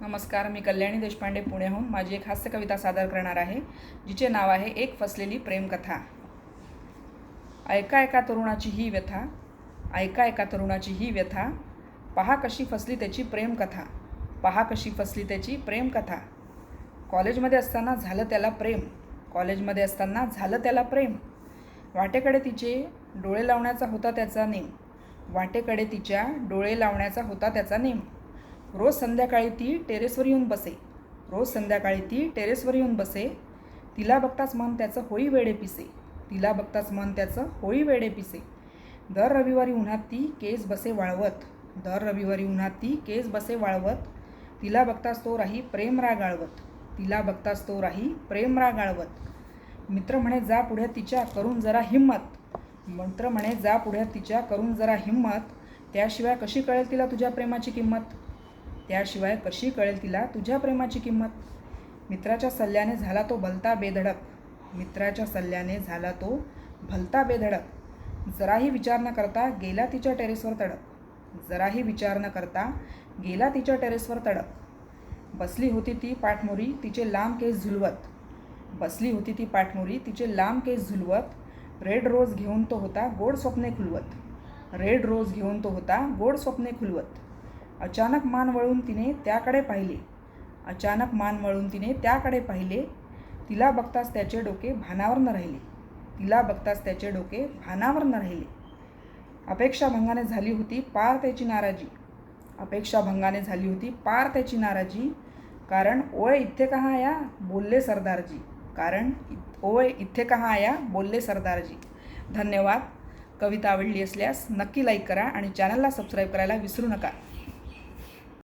नमस्कार मी कल्याणी देशपांडे पुण्याहून माझी एक हास्य कविता सादर करणार आहे जिचे नाव आहे एक फसलेली प्रेमकथा. ऐका एका तरुणाची ही व्यथा ऐका एका तरुणाची ही व्यथा पहा कशी फसली त्याची प्रेमकथा पहा कशी फसली त्याची प्रेमकथा. कॉलेजमध्ये असताना झालं त्याला प्रेम कॉलेजमध्ये असताना झालं त्याला प्रेम. वाटेकडे तिचे डोळे लावण्याचा होता त्याचा नेम वाटेकडे तिच्या डोळे लावण्याचा होता त्याचा नेम. रोज संध्याकाळी ती टेरेसवर येऊन बसे. रोज संध्याकाळी ती टेरेसवर येऊन बसे. तिला बघताच मन त्याचं होई वेडे पिसे. तिला बघताच मन त्याचं होई वेडे पिसे. दर रविवारी उन्हात ती केस बसे वाळवत. दर रविवारी उन्हात ती केस बसे वाळवत. तिला बघताच तो राही प्रेम राग गाळवत तिला बघताच तो राही प्रेम राग गाळवत मित्र म्हणे जा पुढे तिच्या करून जरा हिंमत. मित्र म्हणे जा पुढे तिच्या करून जरा हिंमत. त्याशिवाय कशी कळेल तिला तुझ्या प्रेमाची किंमत? त्याशिवाय कशी कळेल तिला तुझ्या प्रेमाची किंमत? मित्राच्या सल्ल्याने झाला तो भलता बेधडक. मित्राच्या सल्ल्याने झाला तो भलता बेधडक. जराही विचार न करता गेला तिच्या टेरेसवर तडक जराही विचार न करता गेला तिच्या टेरेसवर तडक बसली होती ती पाठमोरी तिचे लांब केस झुलवत. बसली होती ती पाठमोरी तिचे लांब केस झुलवत. रेड रोज घेऊन तो होता गोड स्वप्ने खुलवत. रेड रोज घेऊन तो होता गोड स्वप्ने खुलवत. अचानक मान वळून तिने त्याकडे पाहिले. अचानक मान वळून तिने त्याकडे पाहिले. तिला बघताच त्याचे डोके भानावर न राहिले. तिला बघताच त्याचे डोके भानावर न राहिले अपेक्षाभंगाने झाली होती पार त्याची नाराजी. अपेक्षाभंगाने झाली होती पार त्याची नाराजी. कारण ओय इथे कहा आया? बोलले सरदारजी. कारण ओय इथे कहा आया? बोलले सरदारजी. धन्यवाद. कविता आवडली असल्यास नक्की लाईक करा आणि चॅनलला सबस्क्राईब करायला विसरू नका.